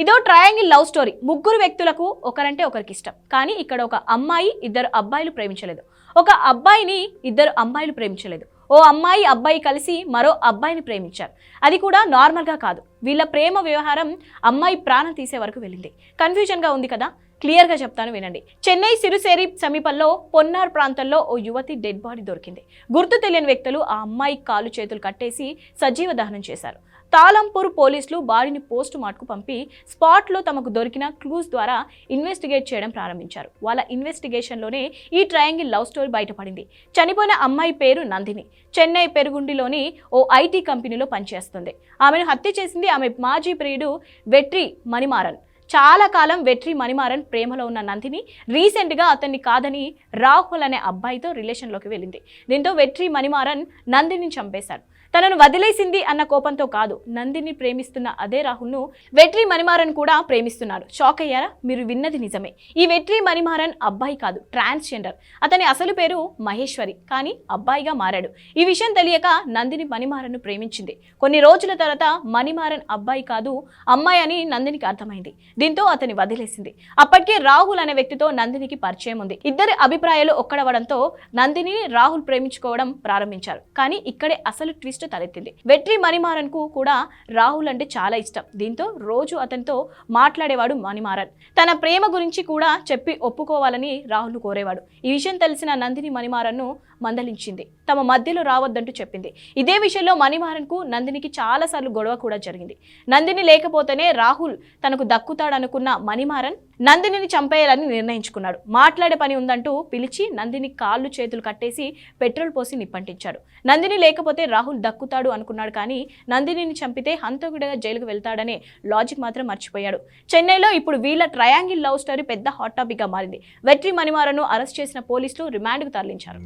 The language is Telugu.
ఇదో ట్రయాంగిల్ లవ్ స్టోరీ ముగ్గురు వ్యక్తులకు ఒకరంటే ఒకరికి ఇష్టం కానీ ఇక్కడ ఒక అమ్మాయి ఇద్దరు అబ్బాయిలు ప్రేమించలేదు. ఒక అబ్బాయిని ఇద్దరు అమ్మాయిలు ప్రేమించలేదు. ఓ అమ్మాయి అబ్బాయి కలిసి మరో అబ్బాయిని ప్రేమించారు. అది కూడా నార్మల్గా కాదు. వీళ్ళ ప్రేమ వ్యవహారం అమ్మాయి ప్రాణం తీసే వరకు వెళ్ళింది. కన్ఫ్యూజన్గా ఉంది కదా? క్లియర్గా చెప్తాను వినండి. చెన్నై సిరుసేరి సమీపంలో పొన్నార్ ప్రాంతంలో ఓ యువతి డెడ్ బాడీ దొరికింది. గుర్తు తెలియని వ్యక్తులు ఆ అమ్మాయి కాలు చేతులు కట్టేసి సజీవ దహనం చేశారు. తాలంపూర్ పోలీసులు బాడీని పోస్ట్ మార్ట్కు పంపి స్పాట్లో తమకు దొరికిన క్లూస్ ద్వారా ఇన్వెస్టిగేట్ చేయడం ప్రారంభించారు. వాళ్ళ ఇన్వెస్టిగేషన్లోనే ఈ ట్రయాంగిల్ లవ్ స్టోరీ బయటపడింది. చనిపోయిన అమ్మాయి పేరు నందిని. చెన్నై పెరుగుండిలోని ఓ ఐటీ కంపెనీలో పనిచేస్తుంది. ఆమెను హత్య చేసింది ఆమె మాజీ ప్రియుడు వెట్రి మణిమారన్. చాలా కాలం వెట్రి మణిమారన్ ప్రేమలో ఉన్న నందిని రీసెంట్గా అతన్ని కాదని రాహుల్ అనే అబ్బాయితో రిలేషన్లోకి వెళ్ళింది. దీంతో వెట్రి మణిమారన్ నందిని చంపేశాడు. తనను వదిలేసింది అన్న కోపంతో కాదు నందిని ప్రేమిస్తున్న అదే రాహుల్ను వెట్రి మణిమారన్ కూడా ప్రేమిస్తున్నాడు. షాక్ అయ్యారా? మీరు విన్నది నిజమే. ఈ వెట్రి మణిమారన్ అబ్బాయి కాదు ట్రాన్స్జెండర్. అతని అసలు పేరు మహేశ్వరి కానీ అబ్బాయిగా మారాడు. ఈ విషయం తెలియక నందిని మణిమారన్ను ప్రేమించింది. కొన్ని రోజుల తర్వాత మణిమారన్ అబ్బాయి కాదు అమ్మాయి అని నందినికి అర్థమైంది. దీంతో అతని వదిలేసింది. అప్పటికే రాహుల్ అనే వ్యక్తితో నందినికి పరిచయం ఉంది. ఇద్దరి అభిప్రాయాలు ఒక్కడవడంతో నందిని రాహుల్ ప్రేమించుకోవడం ప్రారంభించారు. కానీ ఇక్కడే అసలు ట్విస్ట్ తలెత్తింది. వెట్రి మణిమారన్కు కూడా రాహుల్ అంటే చాలా ఇష్టం. దీంతో రోజు అతనితో మాట్లాడేవాడు మణిమారన్. తన ప్రేమ గురించి కూడా చెప్పి ఒప్పుకోవాలని రాహుల్ కోరేవాడు. ఈ విషయం తెలిసిన నందిని మణిమారన్ను మందలించింది. తమ మధ్యలో రావద్దంటూ చెప్పింది. ఇదే విషయంలో మణిమారన్కు నందినికి చాలాసార్లు గొడవ కూడా జరిగింది. నందిని లేకపోతేనే రాహుల్ తనకు దక్కుతాడు దక్కుతాడనుకున్న మణిమారన్ నందినిని చంపేయాలని నిర్ణయించుకున్నాడు. మాట్లాడే పని ఉందంటూ పిలిచి నందిని కాళ్ళు చేతులు కట్టేసి పెట్రోల్ పోసి నిప్పంటించాడు. నందిని లేకపోతే రాహుల్ దక్కుతాడు అనుకున్నాడు కానీ నందినిని చంపితే హంతకుడిగా జైలుకు వెళ్తాడనే లాజిక్ మాత్రం మర్చిపోయాడు. చెన్నైలో ఇప్పుడు వీళ్ళ ట్రయాంగిల్ లవ్ స్టోరీ పెద్ద హాట్ టాపిక్గా మారింది. వెట్రి మణిమారను అరెస్ట్ చేసిన పోలీసులు రిమాండ్కు తరలించారు.